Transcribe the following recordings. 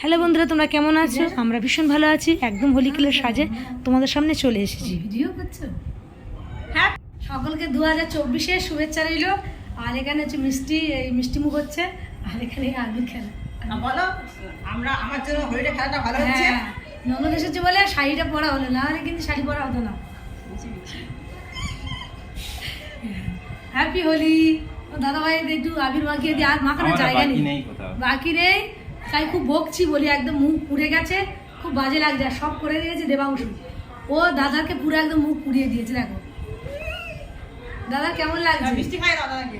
Hello বন্ধুরা তোমরা কেমন আছো? আমরা ভীষণ ভালো আছি একদম হোলি কিলের সাজে। তোমাদের সামনে চলে এসেছি। ভিডিও করছ? হ্যাঁ সকলকে দু হাজার চব্বিশে শুভেচ্ছা রইল। আর এখানে হচ্ছে মিষ্টি এই মিষ্টি মুখ হচ্ছে আর এখানে আলু খেলা। বলো আমরা আমার জন্য হোলিডে খেলাটা ভালো হচ্ছে। হ্যাঁ ননদ এসেছে বলে শাড়িটা পরা হলো না হলে কিন্তু শাড়ি পরা হতো না। হ্যাপি হোলি। দাদা ভাই একটু আবির মাখিয়ে দিয়ে আর মাখানোর জায়গা নেই। বাকি নেই? তাই খুব বকছি বলি একদম মুখ পুড়ে গেছে খুব বাজে লাগছে আর সব করে দিয়েছে দেবাংশু। ও দাদাকে পুরো একদম মুখ পুড়িয়ে দিয়েছে দেখো। দাদা কেমন লাগছে? মিষ্টি খাই দাদা নাকি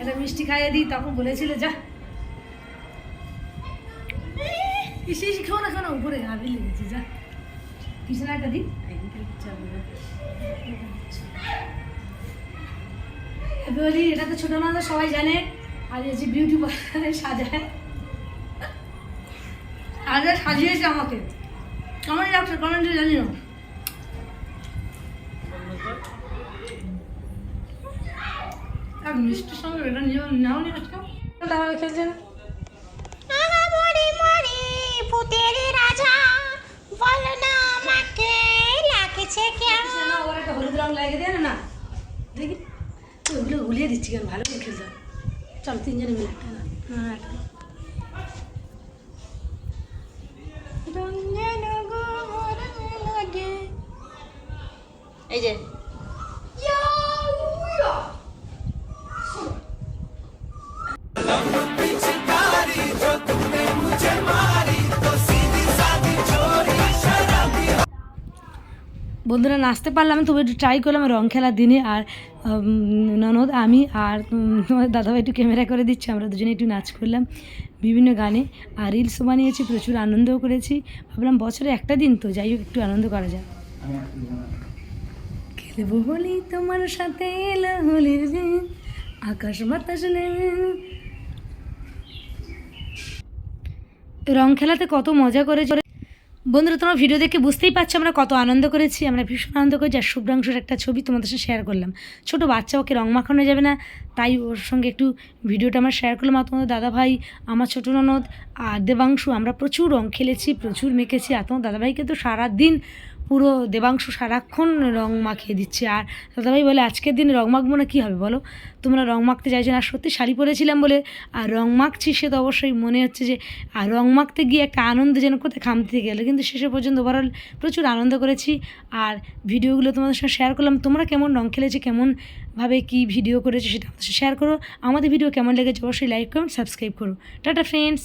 এটা মিষ্টি খাইয়ে দিই তখন বলেছিল যা। ইসে ইসে খাও না খাও না উপরে আবির লেগেছে যা। একটা দিই। বলি এটা তো ছোট না সবাই জানে। আর এই যে বিউটি পার্লারে সাজায়। আর এরা সাজিয়েছে আমাকে। কেমন লাগছে কমেন্টে জানি না আর মিষ্টির সঙ্গে এটা নাও নিয়ে রাজা বল না আমাকে লাগছে কেমন খেলছে একটা হলুদ রং লাগিয়ে দেয় না। দেখি। ওগুলো গুলিয়ে দিচ্ছি কেন? ভালো করে খেলতে চল তিনজনে মিলে। একটা এই যে। বন্ধুরা নাচতে পারলাম তবু একটু ট্রাই করলাম রং খেলার দিনে আর ননদ আমি আর তোমার দাদাভাই একটু ক্যামেরা করে দিচ্ছে আমরা দুজনে একটু নাচ করলাম বিভিন্ন গানে আর রিলসও বানিয়েছি প্রচুর আনন্দও করেছি। ভাবলাম বছরে একটা দিন তো যাই হোক একটু আনন্দ করা যায় খেলব বলি তোমার সাথে এলো দিন আকাশ বাতাস রং খেলাতে কত মজা করেছে বন্ধুরা, তোমার ভিডিও দেখে বুঝতেই পারছ আমরা কত আনন্দ করেছি। আমরা ভীষণ আনন্দ করেছি আর শুভ্রাংশুর একটা ছবি তোমাদের সাথে শেয়ার করলাম। ছোট বাচ্চা, ওকে রং মাখানো যাবে না। তাই ওর সঙ্গে একটু ভিডিওটা আমরা শেয়ার করলাম। আর তোমাদের দাদা ভাই আমার ছোটো ননদ আর দেবাংশু, আমরা প্রচুর রং খেলেছি, প্রচুর মেখেছি। আর তোমার দাদাভাইকে তো সারাদিন পুরো দেবাংশু সারাক্ষণ রং মাখিয়ে দিচ্ছে। আর দাদাভাই বলে, আজকের দিনে রং মাখবো না, কী হবে বলো? তোমরা রং মাখতে চাইছো না। সত্যি শাড়ি পরেছিলাম বলে, আর রং মাখছি সে তো অবশ্যই মনে হচ্ছে যে, আর রং মাখতে গিয়ে একটা আনন্দ যেন কোথায় খামতে গেলো। কিন্তু শেষে পর্যন্ত ওভারঅল প্রচুর আনন্দ করেছি। আর ভিডিওগুলো তোমাদের সঙ্গে শেয়ার করলাম। তোমরা কেমন রং খেলেছো কেমনভাবে কী ভিডিও করেছ সেটা আমাদের শেয়ার করো। আমাদের ভিডিও কেমন লেগেছে, অবশ্যই লাইক কমেন্ট সাবস্ক্রাইব করো। Tata friends